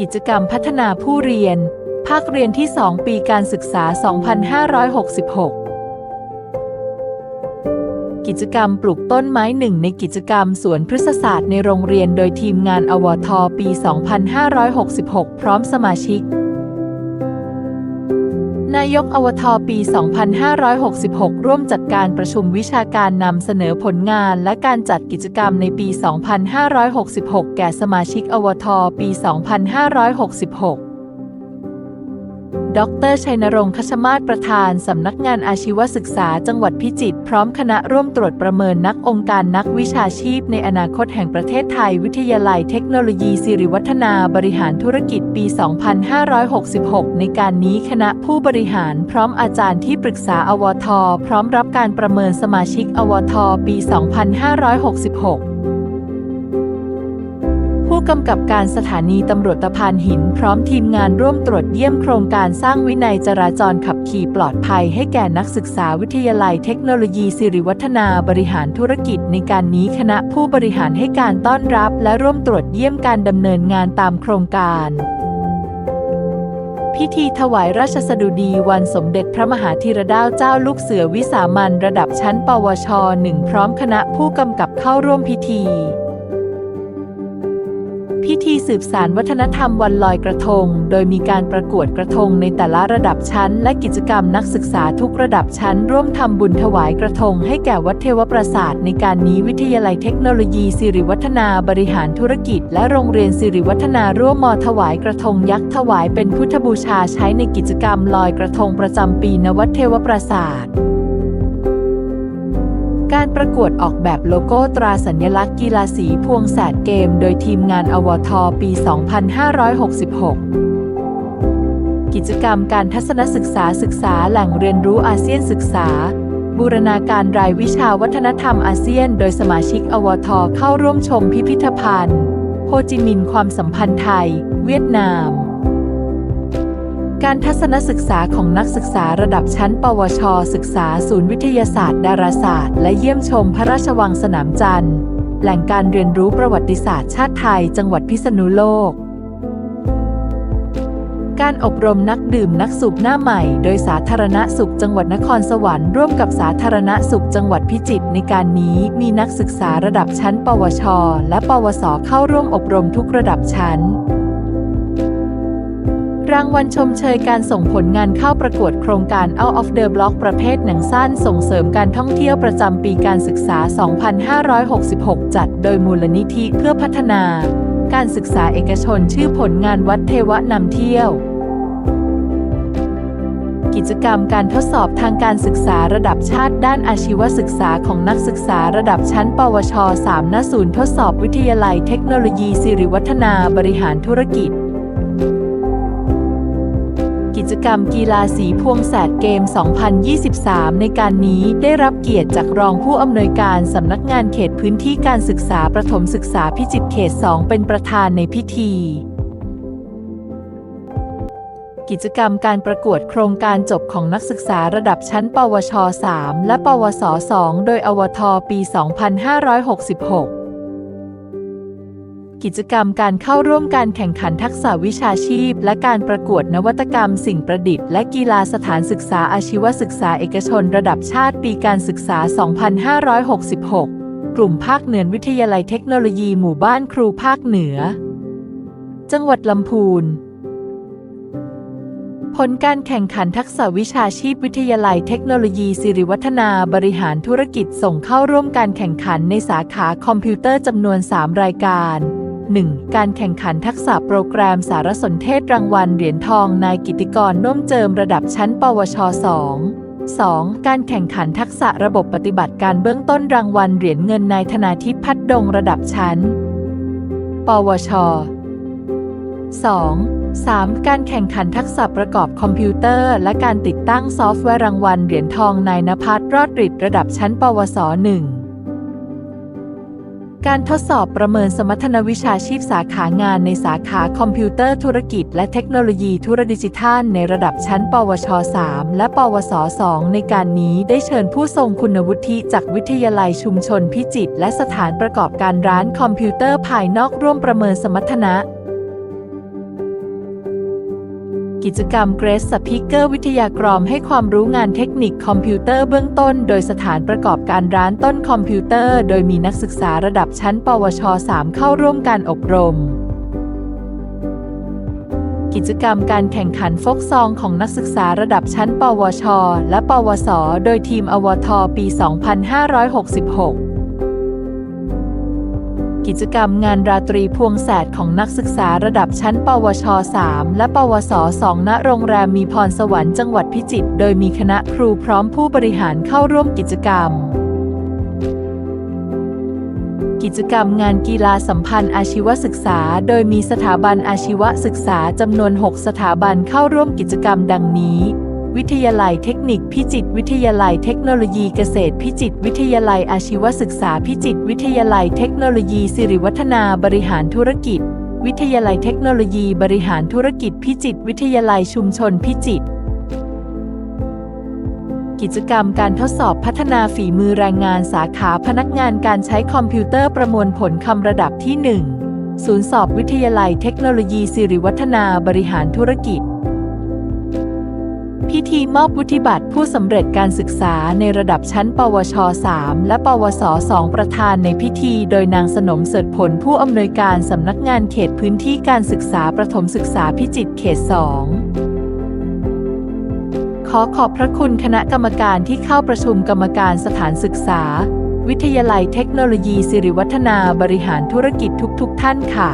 กิจกรรมพัฒนาผู้เรียน ภาคเรียนที่ 2 ปีการศึกษา 2566 กิจกรรมปลูกต้นไม้หนึ่งในกิจกรรมสวนพฤกษศาสตร์ในโรงเรียนโดยทีมงานอวทปี 2566 พร้อมสมาชิก นายกอวทปี 2566 ร่วมจัดการประชุมวิชาการนำเสนอผลงานและการจัดกิจกรรมในปี 2566 แก่สมาชิกอวทปี 2566 ดรชัยนรงค์คชมาศประธานสำนักงานอาชีวศึกษาจังหวัดพิจิตรพร้อมคณะร่วมตรวจประเมินนักองค์การนักวิชาชีพในอนาคตแห่งประเทศไทย วิทยาลัยเทคโนโลยีสิริวัฒนาบริหารธุรกิจปี 2566 ในการนี้คณะผู้บริหารพร้อมอาจารย์ที่ปรึกษาอวท พร้อมรับการประเมินสมาชิกอวท ปี 2566 กำกับการสถานีตำรวจตะพานหิน พร้อมทีมงานร่วมตรวจเยี่ยมโครงการสร้างวินัยจราจรขับขี่ปลอดภัยให้แก่นักศึกษาวิทยาลัยเทคโนโลยีสิริวัฒนาบริหารธุรกิจในการนี้คณะผู้บริหารให้การต้อนรับ และร่วมตรวจเยี่ยมการดำเนินงานตามโครงการพิธีถวายราชสดุดีวันสมเด็จพระมหาธีรดาเจ้าลูกเสือวิสามันระดับชั้น ปวชหนึ่งพร้อมคณะผู้กำกับเข้าร่วมพิธี พิธีสืบสารวัฒนธรรมวันลอยกระทง โดยมีการประกวดกระทงในแต่ละระดับชั้น และกิจกรรมนักศึกษาทุกระดับชั้น ร่วมทำบุญถวายกระทงให้แก่วัดเทวประสาทในการนี้วิทยาลัยเทคโนโลยีสิริวัฒนาบริหารธุรกิจ และโรงเรียนสิริวัฒนาร่วมมอถวายกระทงยักษ์ถวายเป็นพุทธบูชาใช้ในกิจกรรมลอยกระทงประจำปีณวัดเทวประสาท การประกวดออกแบบโลโก้ตราสัญลักษณ์กีฬาสีพวงแสดเกม โดยทีมงานอวทปี 2566 กิจกรรมการทัศนศึกษาศึกษาแหล่งเรียนรู้อาเซียนศึกษา บูรณาการรายวิชาวัฒนธรรมอาเซียน โดยสมาชิกอวทเข้าร่วมชมพิพิธภัณฑ์ โฮจิมินห์ความสัมพันธ์ไทย เวียดนาม การทัศนศึกษาของนักศึกษาระดับชั้น ปวช ศึกษาศูนย์วิทยาศาสตร์ ดาราศาสตร์ และเยี่ยมชมพระราชวังสนามจันทร์ แหล่งการเรียนรู้ประวัติศาสตร์ชาติไทย จังหวัดพิษณุโลก การอบรมนักดื่มนักสูบหน้าใหม่ โดยสาธารณสุขจังหวัดนครสวรรค์ร่วมกับสาธารณสุขจังหวัดพิจิตรในการนี้มีนักศึกษาระดับชั้น ปวช และปวสเข้าร่วมอบรมทุกระดับชั้น รางวัลชมเชยการส่งผลงานเข้าประกวดโครงการ Out of the Block ประเภทหนังสั้นส่งเสริมการท่องเที่ยวประจำปีการศึกษา 2566 จัดโดยมูลนิธิเพื่อพัฒนา การศึกษาเอกชนชื่อผลงานวัดเทวะนำเที่ยว กิจกรรมการทดสอบทางการศึกษาระดับชาติด้านอาชีวศึกษาของนักศึกษาระดับชั้น ปวช 3 ณ ศูนย์ทดสอบวิทยาลัยเทคโนโลยีสิริวัฒนาบริหารธุรกิจ จกรรมกีฬาสีพวงแสดเกม 2023 ในการนี้ได้รับเกียรติจากรองผู้อำนวยการสำนักงานเขตพื้นที่การศึกษาประถมศึกษาพิจิตรเขต 2 เป็นประธานในพิธีกิจกรรมการประกวดโครงการจบของนักศึกษาระดับชั้น ปวช 3 และ ปวส 2 โดยอวท ปี 2566 กิจกรรมการเข้าร่วมการแข่งขันทักษะวิชาชีพ และการประกวดนวัตกรรมสิ่งประดิษฐ์และกีฬาสถานศึกษาอาชีวศึกษาเอกชนระดับชาติปีการศึกษา 2566 กลุ่มภาคเหนือวิทยาลัยเทคโนโลยีหมู่บ้านครูภาคเหนือ จังหวัดลำพูนผลการแข่งขันทักษะวิชาชีพวิทยาลัยเทคโนโลยีสิริวัฒนาบริหารธุรกิจส่งเข้าร่วมการแข่งขันในสาขาคอมพิวเตอร์จำนวน 3 รายการ 1. การแข่งขันทักษะโปรแกรมสารสนเทศรางวัลเหรียญทองนายกิติกรน่วมเจิมระดับชั้น ปวช 2 2. การแข่งขันทักษะระบบปฏิบัติการเบื้องต้นรางวัลเหรียญเงินนายธนาทิพย์พัดดงระดับชั้น ปวช 2. 3. การแข่งขันทักษะประกอบคอมพิวเตอร์ และการติดตั้งซอฟต์แวร์รางวัลเหรียญทองนายนภัสรอดริดระดับชั้น ปวส 1 การทดสอบประเมินสมรรถนวิชาชีพสาขางานในสาขาคอมพิวเตอร์ธุรกิจและเทคโนโลยีธุรดิจิทัลในระดับชั้น ปวช 3 และ ปวส 2 ในการนี้ได้เชิญผู้ทรงคุณวุฒิจากวิทยาลัยชุมชนพิจิตรและสถานประกอบการร้านคอมพิวเตอร์ภายนอกร่วมประเมินสมรรถนะ กิจกรรม Grace Speaker วิทยากรมให้ความรู้งานเทคนิคคอมพิวเตอร์เบื้องต้น โดยสถานประกอบการร้านต้นคอมพิวเตอร์ โดยมีนักศึกษาระดับชั้น ปวช 3 เข้าร่วมการอบรม กิจกรรมการแข่งขันฟกซองของนักศึกษาระดับชั้น ปวช และ ปวส โดยทีมอวท ปี 2566 กิจกรรมงานราตรีพวงแสดของนักศึกษาระดับชั้น ปวช 3 และ ปวส 2 ณ โรงแรมมีพรสวรรค์จังหวัดพิจิตร โดยมีคณะครูพร้อมผู้บริหารเข้าร่วมกิจกรรม กิจกรรมงานกีฬาสัมพันธ์อาชีวศึกษา โดยมีสถาบันอาชีวศึกษาจำนวน 6 สถาบันเข้าร่วมกิจกรรมดังนี้ วิทยาลัยเทคนิคพิจิตรวิทยาลัยเทคโนโลยีเกษตรพิจิตรวิทยาลัยอาชีวศึกษาพิจิตรวิทยาลัยเทคโนโลยีสิริวัฒนาบริหารธุรกิจ วิทยาลัยเทคโนโลยีบริหารธุรกิจพิจิตรวิทยาลัยชุมชนพิจิตรกิจกรรมการทดสอบพัฒนาฝีมือแรงงานสาขาพนักงานการใช้คอมพิวเตอร์ประมวลผลคำระดับที่ 1 ศูนย์สอบวิทยาลัยเทคโนโลยีสิริวัฒนาบริหารธุรกิจ พิธีมอบวุฒิบัตรผู้สำเร็จการศึกษาในระดับชั้น ปวช 3 และ ปวส 2 ประธานในพิธี โดยนางสนมเสดผลผู้อำนวยการสำนักงานเขตพื้นที่การศึกษาประถมศึกษาพิจิตรเขต 2 ขอขอบพระคุณคณะกรรมการที่เข้าประชุมกรรมการสถานศึกษา วิทยาลัยเทคโนโลยีสิริวัฒนาบริหารธุรกิจทุกๆทท่านค่ะ